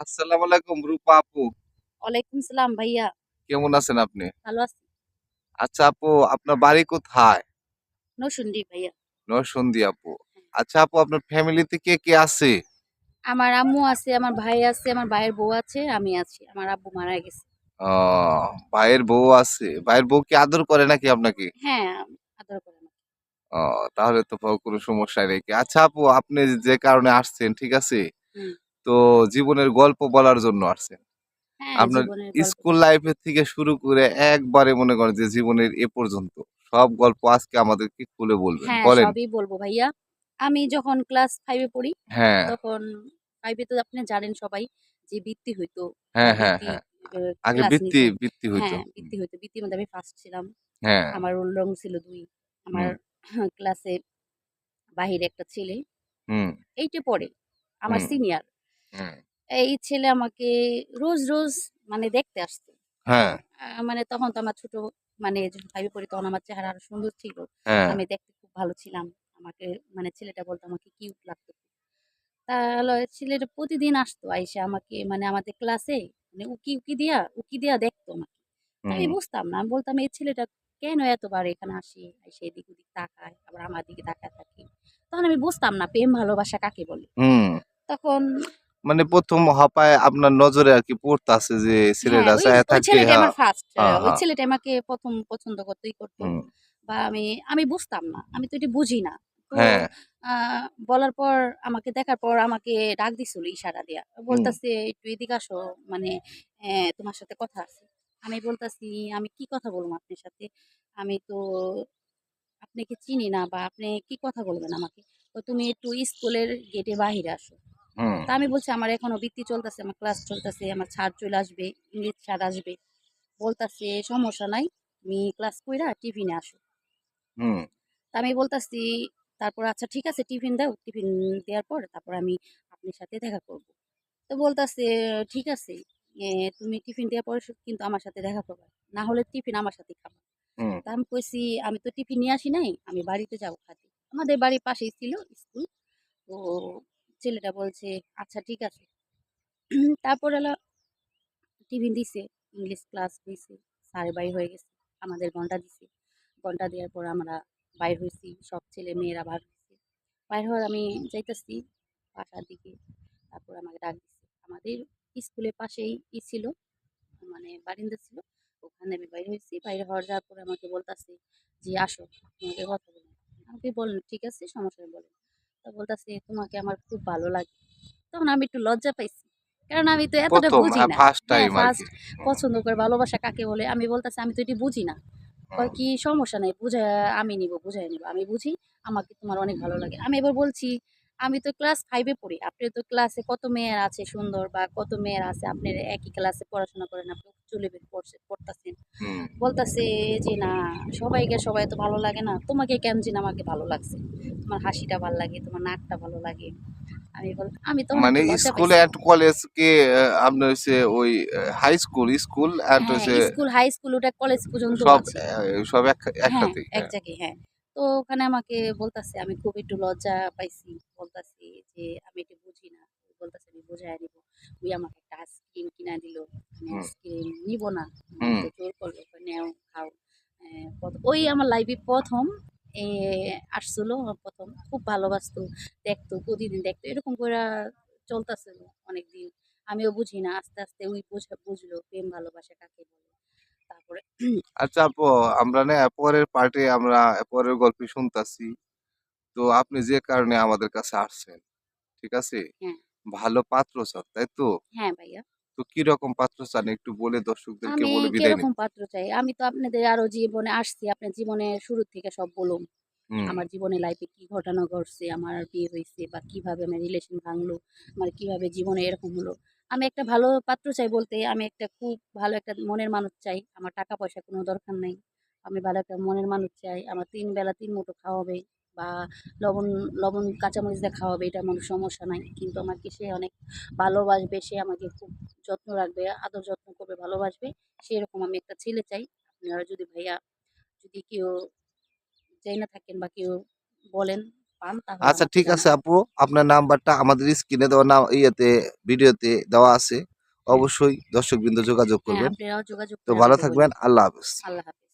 আসসালামু আলাইকুম রূপা আপু। ওয়ালাইকুম সালাম ভাইয়া। কেমন আছেন আপনি? ভালো আছি। আচ্ছা আপু আপনার বাড়ি কোথায়? নসুন্দি ভাইয়া। নরসন্দী আপু। আচ্ছা আপু আপনার ফ্যামিলিতে কে কে আছে? আমার আম্মু আছে আমার ভাই আছে আমার ভাইয়ের বউ আছে আমি আছি আমার আব্বু মারা গেছে। আহ, ভাইয়ের বউ আছে। ভাইয়ের বউ কি আদর করে নাকি আপনাকে? হ্যাঁ আদর করে আহ, তাহলে তো কোনো সমস্যা নেই। আচ্ছা আপু আপনি যে কারণে আসছেন ঠিক আছে। তো জীবনের গল্প বলার জন্য আসছেন হ্যাঁ আপনার স্কুল লাইফের থেকে শুরু করে একবারে মনে করেন যে জীবনের এ পর্যন্ত সব গল্প আজকে আমাদেরকে খুলে বলবেন হ্যাঁ বলেন। সবই বলব ভাইয়া। আমি যখন ক্লাস ফাইভে পড়ি হ্যাঁ। তখন ফাইভে তো আপনি জানেন সবাই যে বৃত্তি হইতো। হ্যাঁ হ্যাঁ হ্যাঁ। আগে বৃত্তি। বৃত্তি হইতো। হ্যাঁ বৃত্তি হইতো। বৃত্তির মধ্যে আমি ফার্স্ট ছিলাম। হ্যাঁ। আমার রোল রং ছিল দুই। আমার ক্লাসে বাহিরে একটা ছেলে হুম। এইটে পড়ে। আমার সিনিয়র এই ছেলে আমাকে রোজ রোজ মানে দেখতে আসতো। হ্যাঁ। মানে তখন তো আমার ছোট মানে যখন ফাইভে পড়ি তখন আমার চেহারা আরও সুন্দর ছিল। হ্যাঁ। আমি দেখতে খুব ভালো ছিলাম। আমাকে মানে ছেলেটা বলতো আমাকে কিউট লাগতো। তাহলে ছেলেটা প্রতিদিন আসতো আইসে আমাকে মানে আমাদের ক্লাসে মানে উকি উকি দিয়া উকি দিয়া দেখতো আমাকে। আমি বুঝতাম না। আমি বলতাম এই ছেলেটা কেন এতবার এখানে আসে? এসে এদিক ওদিক তাকায় আবার আমার দিকে তাকায় থাকে তখন আমি বুঝতাম না প্রেম ভালোবাসা কাকে বলে? তখন মানে প্রথম হপায় আপনার নজরে আর কি পড়তাছে যে ছেলেটা হ্যাঁ, চায় থাকে আমার ফার্স্ট ওই। ছেলেটা আমাকে প্রথম পছন্দ করতেই করতো। বা আমি আমি বুঝতাম না আমি তো এটা বুঝি না। হ্যাঁ। বলার পর আমাকে দেখার পর আমাকে ডাক দিছিল ইশারা দিয়া। বলতাছে একটু এদিকে আসো মানে তোমার সাথে কথা আছে। আমি বলতাছি আমি কি কথা বলব আপনার সাথে? আমি তো আপনাকে চিনি না বা আপনি কি কথা বলবেন আমাকে? তো তুমি একটু স্কুলের গেটে বাহিরে আসো। তা আমি বলছি আমার এখনও বৃত্তি চলতেছে আমার ক্লাস চলতেছে আমার ছাড় চলে আসবে ইংলিশ ছাড় আসবে। বলতাছে সমস্যা নাই তুমি ক্লাস কইরা টিফিনে আসো। তা আমি বলতাছি তারপর আচ্ছা ঠিক আছে টিফিন দাও। টিফিন দেওয়ার পর তারপর আমি আপনার সাথে দেখা করব। তো বলতাছে ঠিক আছে তুমি টিফিন দেওয়ার পর কিন্তু আমার সাথে দেখা করবে। না হলে টিফিন আমার সাথে খাব। তা আমি কইছি আমি তো টিফিন নিয়ে আসি নাই আমি বাড়িতে যাব খাতে। আমাদের বাড়ির পাশেই ছিল স্কুল তো ছেলেটা বলছে আচ্ছা ঠিক আছে। তারপর এলো টিফিন দিছে, ইংলিশ ক্লাস হয়েছে স্যারের বাইর হয়ে গেছে, আমাদের ঘণ্টা দিছে। ঘণ্টা দেওয়ার পর আমরা বাইর হয়েছি সব ছেলে মেয়েরা বার হয়েছে বাইর হওয়ার আমি যাইতেছি বাসার দিকে, তারপর আমাকে ডাক দিছে। আমাদের স্কুলের পাশেই ই ছিল মানে বারিন্দা ছিল, ওখানে আমি বাইরে হয়েছি বাইরে হওয়ার যাওয়ার পরে আমাকে বলতাছে যে, আসো, তোমাকে কথা বলুন আমাকে বললেন ঠিক আছে, সমস্যা বলেন তা বলতাছে তোমাকে আমার খুব ভালো লাগে। তখন আমি একটু লজ্জা পাইছি। কারণ আমি তো এতটা বুঝি না। ফার্স্ট হ্যাঁ, পছন্দ করে ভালোবাসা কাকে বলে? আমি বলতেছি আমি তো এটি বুঝি না। কয় কি সমস্যা নেই বুঝে আমি নিব বুঝাই নিব। আমি বুঝি আমাকে তোমার অনেক ভালো লাগে। আমি এবার বলছি আমি তো ক্লাস ফাইভে পড়ি। আপনি তো ক্লাসে কত মেয়ের আছে সুন্দর বা কত মেয়ের আছে আপনি একই ক্লাসে পড়াশোনা করেন আপনি চলে বের পড়ছে পড়তেছেন? বলতাছে যে না সবাইকে সবাই তো ভালো লাগে না। তোমাকে কেন যেন আমাকে ভালো লাগছে? তোমার হাসিটা ভালো লাগে তোমার নাকটা ভালো লাগে। আমি বল আমি তো মানে স্কুল এন্ড কলেজ কে আপনার হচ্ছে ওই হাই স্কুল স্কুল এন্ড হচ্ছে স্কুল হাই স্কুল ওটা কলেজ পর্যন্ত সব সব এক হ্যাঁ এক জায়গায় হ্যাঁ। তো ওখানে আমাকে বলতাছে আমি খুব একটু লজ্জা পাইছি। বলতাছি যে আমি এটা বুঝি না। বলতাছে আমি বুঝাই নিব। ওই আমাকে একটা আইসক্রিম কিনা দিল। আমি আইসক্রিম নিব না। জোর করল নেও খাও। ওই আমার লাইফে প্রথম এ, আসছিল প্রথম খুব ভালোবাসতো দেখতো প্রতিদিন দেখতো। এরকম করে চলতেছিল অনেকদিন। আমিও বুঝি না আস্তে আস্তে ওই বুঝা বুঝলো প্রেম ভালোবাসা কাকে বলে। তারপরে আচ্ছা আপু আমরা না পরের পার্টে আমরা পরের গল্প শুনতাছি। তো আপনি যে কারণে আমাদের কাছে আসছেন ঠিক আছে? হ্যাঁ। ভালো পাত্র চান তাই তো? হ্যাঁ ভাইয়া। তো কি রকম পাত্র চান? একটু বলে দর্শকদেরকে আমি বলে বিদায় নিন কীরকম পাত্র চাই? আমি তো আপনাদের আরও জীবনে আসছি আপনার জীবনে শুরু থেকে সব বলুন। আমার জীবনে লাইফে কি ঘটনা ঘটছে, আমার বিয়ে হয়েছে বা কীভাবে আমার রিলেশন ভাঙলো, আমার কীভাবে জীবনে এরকম হলো। আমি একটা ভালো পাত্র চাই বলতে, আমি একটা খুব ভালো একটা মনের মানুষ চাই, আমার টাকা পয়সা কোনো দরকার নাই। আমি ভালো একটা মনের মানুষ চাই, আমার তিন বেলা তিন মুঠো খাওয়াবে বা লবণ লবণ, কাঁচামরিচ দিয়ে খাওয়াবে, এটা আমার সমস্যা নাই। কিন্তু আমাকে সে অনেক ভালোবাসবে, সে আমাকে খুব যত্ন রাখবে, আদর যত্ন করবে, ভালোবাসবে, সেরকম আমি একটা ছেলে চাই। আপনারা যদি ভাইয়া, যদি কেউ চাই না থাকেন বা কেউ বলেন আচ্ছা ঠিক আছে আপু। আপনার নাম্বারটা আমাদের স্ক্রিনে দেওয়া না ইয়েতে ভিডিওতে দেওয়া আছে। অবশ্যই দর্শকবৃন্দ যোগাযোগ হ্যাঁ করবেন। তো ভালো থাকবেন। আল্লাহ হাফেজ। আল্লাহ হাফেজ।